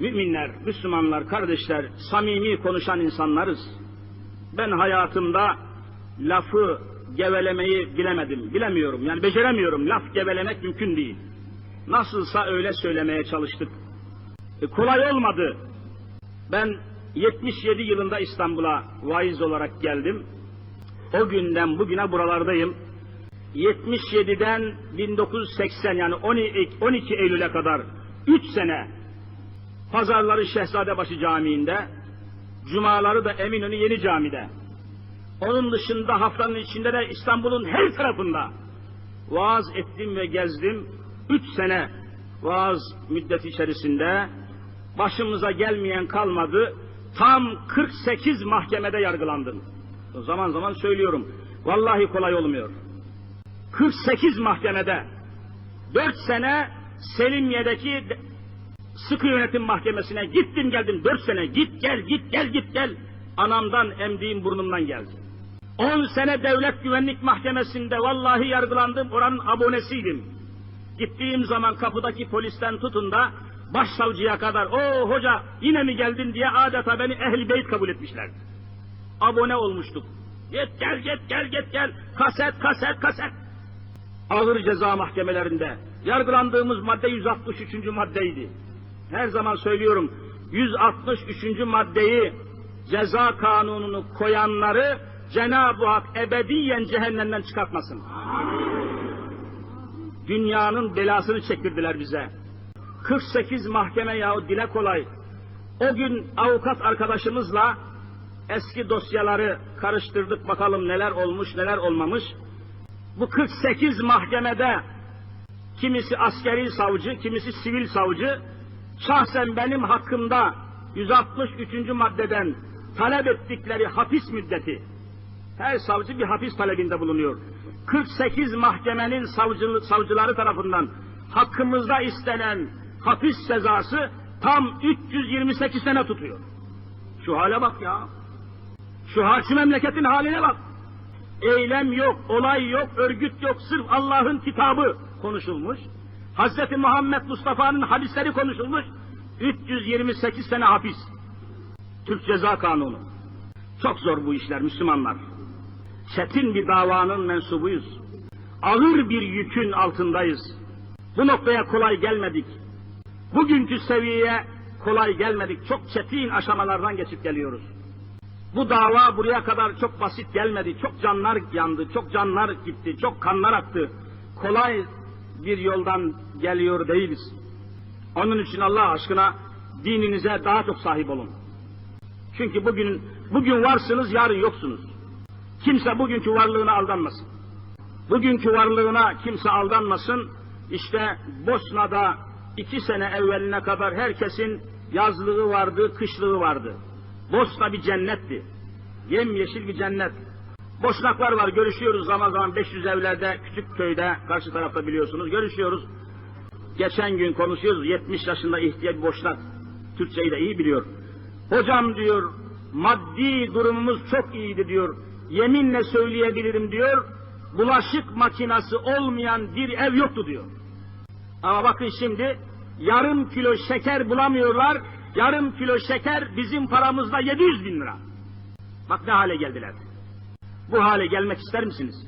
müminler, Müslümanlar, kardeşler, samimi konuşan insanlarız. Ben hayatımda lafı gevelemeyi bilemedim, bilemiyorum. Yani beceremiyorum. Laf gevelemek mümkün değil. Nasılsa öyle söylemeye çalıştık. E, kolay olmadı. Ben 77 yılında İstanbul'a vaiz olarak geldim. O günden bugüne buralardayım. 77'den 1980 yani 12, 12 Eylül'e kadar 3 sene pazarları Şehzadebaşı Camii'nde, cumaları da Eminönü Yeni Cami'de. Onun dışında haftanın içinde de İstanbul'un her tarafında vaaz ettim ve gezdim. Üç sene vaaz müddeti içerisinde başımıza gelmeyen kalmadı. Tam 48 mahkemede yargılandım. Zaman zaman söylüyorum. Vallahi kolay olmuyor. 48 mahkemede 4 sene Selimiye'deki sıkı yönetim mahkemesine gittim geldim 4 sene git gel git gel git gel anamdan emdiğim burnumdan geldi. 10 sene devlet güvenlik mahkemesinde vallahi yargılandım oranın abonesiydim. Gittiğim zaman kapıdaki polisten tutun da başsavcıya kadar o hoca yine mi geldin diye adeta beni ehli beyt kabul etmişlerdi. Abone olmuştuk. Git gel git gel git gel kaset kaset kaset. Ağır ceza mahkemelerinde yargılandığımız madde 163. maddeydi. Her zaman söylüyorum 163. maddeyi ceza kanununu koyanları Cenab-ı Hak ebediyen cehennemden çıkartmasın. Dünyanın belasını çektirdiler bize. 48 mahkeme yahu dile kolay. O gün avukat arkadaşımızla eski dosyaları karıştırdık bakalım neler olmuş neler olmamış. Bu 48 mahkemede kimisi askeri savcı, kimisi sivil savcı şahsen benim hakkımda 163. maddeden talep ettikleri hapis müddeti her savcı bir hapis talebinde bulunuyor. 48 mahkemenin savcı, savcıları tarafından hakkımızda istenen hapis cezası tam 328 sene tutuyor. Şu hale bak ya. Şu, şu memleketin haline bak. Eylem yok, olay yok, örgüt yok, sırf Allah'ın kitabı konuşulmuş. Hz. Muhammed Mustafa'nın hadisleri konuşulmuş. 328 sene hapis. Türk Ceza Kanunu. Çok zor bu işler Müslümanlar. Çetin bir davanın mensubuyuz. Ağır bir yükün altındayız. Bu noktaya kolay gelmedik. Bugünkü seviyeye kolay gelmedik. Çok çetin aşamalardan geçip geliyoruz. Bu dava buraya kadar çok basit gelmedi. Çok canlar yandı, çok canlar gitti, çok kanlar aktı. Kolay bir yoldan geliyor değiliz. Onun için Allah aşkına dininize daha çok sahip olun. Çünkü bugün bugün varsınız, yarın yoksunuz. Kimse bugünkü varlığına aldanmasın. Bugünkü varlığına kimse aldanmasın. İşte Bosna'da iki sene evveline kadar herkesin yazlığı vardı, kışlığı vardı. Bosna bir cennetti. Yemyeşil bir cennet. Boşnaklar var, görüşüyoruz zaman zaman 500 evlerde, küçük köyde, karşı tarafta biliyorsunuz, görüşüyoruz. Geçen gün konuşuyoruz, 70 yaşında ihtiyar boşnak. Türkçeyi de iyi biliyor. Hocam diyor, maddi durumumuz çok iyiydi diyor. Yeminle söyleyebilirim diyor, bulaşık makinası olmayan bir ev yoktu diyor. Ama bakın şimdi, yarım kilo şeker bulamıyorlar, yarım kilo şeker bizim paramızda 700 bin lira. Bak ne hale geldiler. Bu hale gelmek ister misiniz?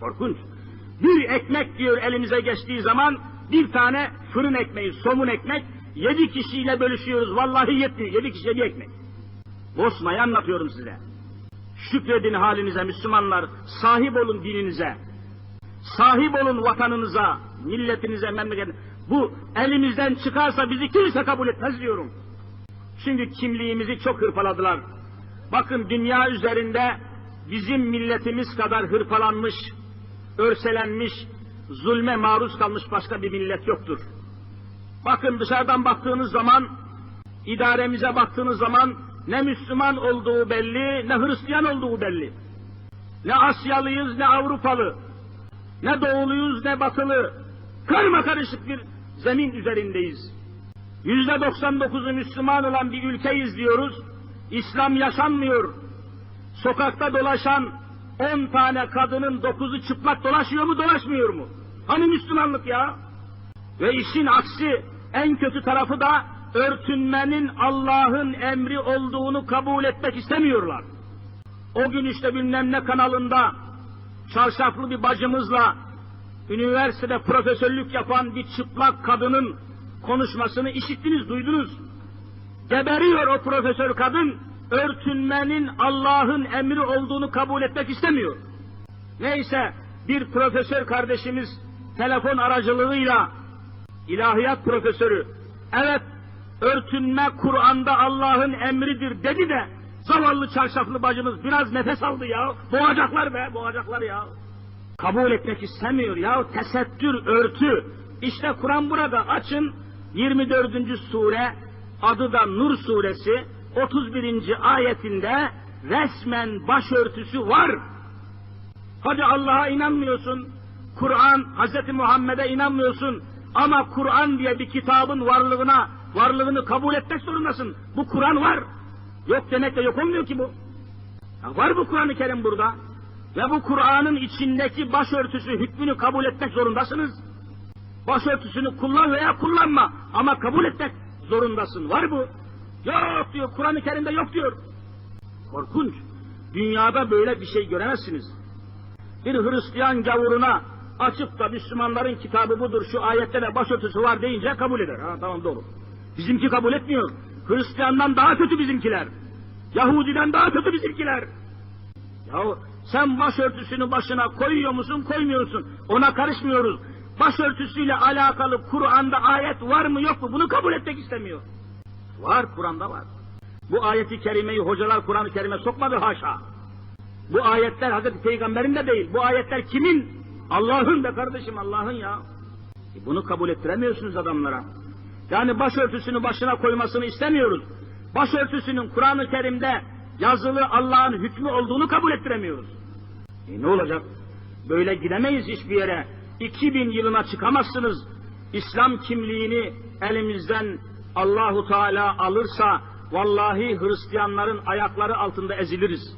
Korkunç. Bir ekmek diyor elimize geçtiği zaman bir tane fırın ekmeği, somun ekmek yedi kişiyle bölüşüyoruz. Vallahi yetmiyor. Yedi kişiye bir ekmek. Bosna'yı anlatıyorum size. Şükredin halinize Müslümanlar. Sahip olun dininize. Sahip olun vatanınıza, milletinize, memleketinize. Bu elimizden çıkarsa bizi kimse kabul etmez diyorum. Çünkü kimliğimizi çok hırpaladılar. Bakın dünya üzerinde bizim milletimiz kadar hırpalanmış, örselenmiş, zulme maruz kalmış başka bir millet yoktur. Bakın dışarıdan baktığınız zaman, idaremize baktığınız zaman ne Müslüman olduğu belli, ne Hristiyan olduğu belli. Ne Asyalıyız, ne Avrupalı, ne Doğuluyuz, ne Batılı. Karma karışık bir zemin üzerindeyiz. Yüzde 99'u Müslüman olan bir ülkeyiz diyoruz. İslam yaşanmıyor. Sokakta dolaşan 10 tane kadının 9'u çıplak dolaşıyor mu dolaşmıyor mu? Hani Müslümanlık ya? Ve işin aksi en kötü tarafı da örtünmenin Allah'ın emri olduğunu kabul etmek istemiyorlar. O gün işte bilmem ne kanalında çarşaflı bir bacımızla üniversitede profesörlük yapan bir çıplak kadının konuşmasını işittiniz, duydunuz. Geberiyor o profesör kadın, örtünmenin Allah'ın emri olduğunu kabul etmek istemiyor. Neyse bir profesör kardeşimiz telefon aracılığıyla ilahiyat profesörü evet örtünme Kur'an'da Allah'ın emridir dedi de zavallı çarşaflı bacımız biraz nefes aldı ya. Boğacaklar be boğacaklar ya. Kabul etmek istemiyor ya tesettür örtü. İşte Kur'an burada açın 24. sure adı da Nur suresi 31. ayetinde resmen başörtüsü var. Hadi Allah'a inanmıyorsun, Kur'an, Hz. Muhammed'e inanmıyorsun ama Kur'an diye bir kitabın varlığına, varlığını kabul etmek zorundasın. Bu Kur'an var. Yok demekle yok olmuyor ki bu. Ya var bu Kur'an-ı Kerim burada. Ve bu Kur'an'ın içindeki başörtüsü hükmünü kabul etmek zorundasınız. Başörtüsünü kullan veya kullanma ama kabul etmek zorundasın. Var bu. Yok diyor, Kur'an-ı Kerim'de yok diyor. Korkunç. Dünyada böyle bir şey göremezsiniz bir Hristiyan gavuruna açıp da Müslümanların kitabı budur, şu ayette de başörtüsü var deyince kabul eder. Ha tamam doğru. Bizimki kabul etmiyor. Hristiyandan daha kötü bizimkiler. Yahudiden daha kötü bizimkiler. Yahu sen başörtüsünü başına koyuyor musun, koymuyor musun? Ona karışmıyoruz. Başörtüsüyle alakalı Kur'an'da ayet var mı yok mu? Bunu kabul etmek istemiyor. Var, Kur'an'da var. Bu ayeti kerimeyi hocalar Kur'an-ı Kerim'e sokmadı haşa. Bu ayetler Hazreti Peygamber'in de değil. Bu ayetler kimin? Allah'ın be kardeşim Allah'ın ya. E bunu kabul ettiremiyorsunuz adamlara. Yani başörtüsünü başına koymasını istemiyoruz. Başörtüsünün Kur'an-ı Kerim'de yazılı Allah'ın hükmü olduğunu kabul ettiremiyoruz. E ne olacak? Böyle gidemeyiz hiçbir yere. 2000 yılına çıkamazsınız. İslam kimliğini elimizden Allahu Teala alırsa vallahi Hristiyanların ayakları altında eziliriz.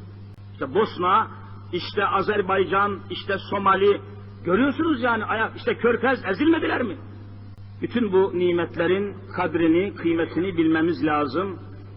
İşte Bosna, işte Azerbaycan, işte Somali, görüyorsunuz yani ayak, işte Körfez ezilmediler mi? Bütün bu nimetlerin kadrini, kıymetini bilmemiz lazım.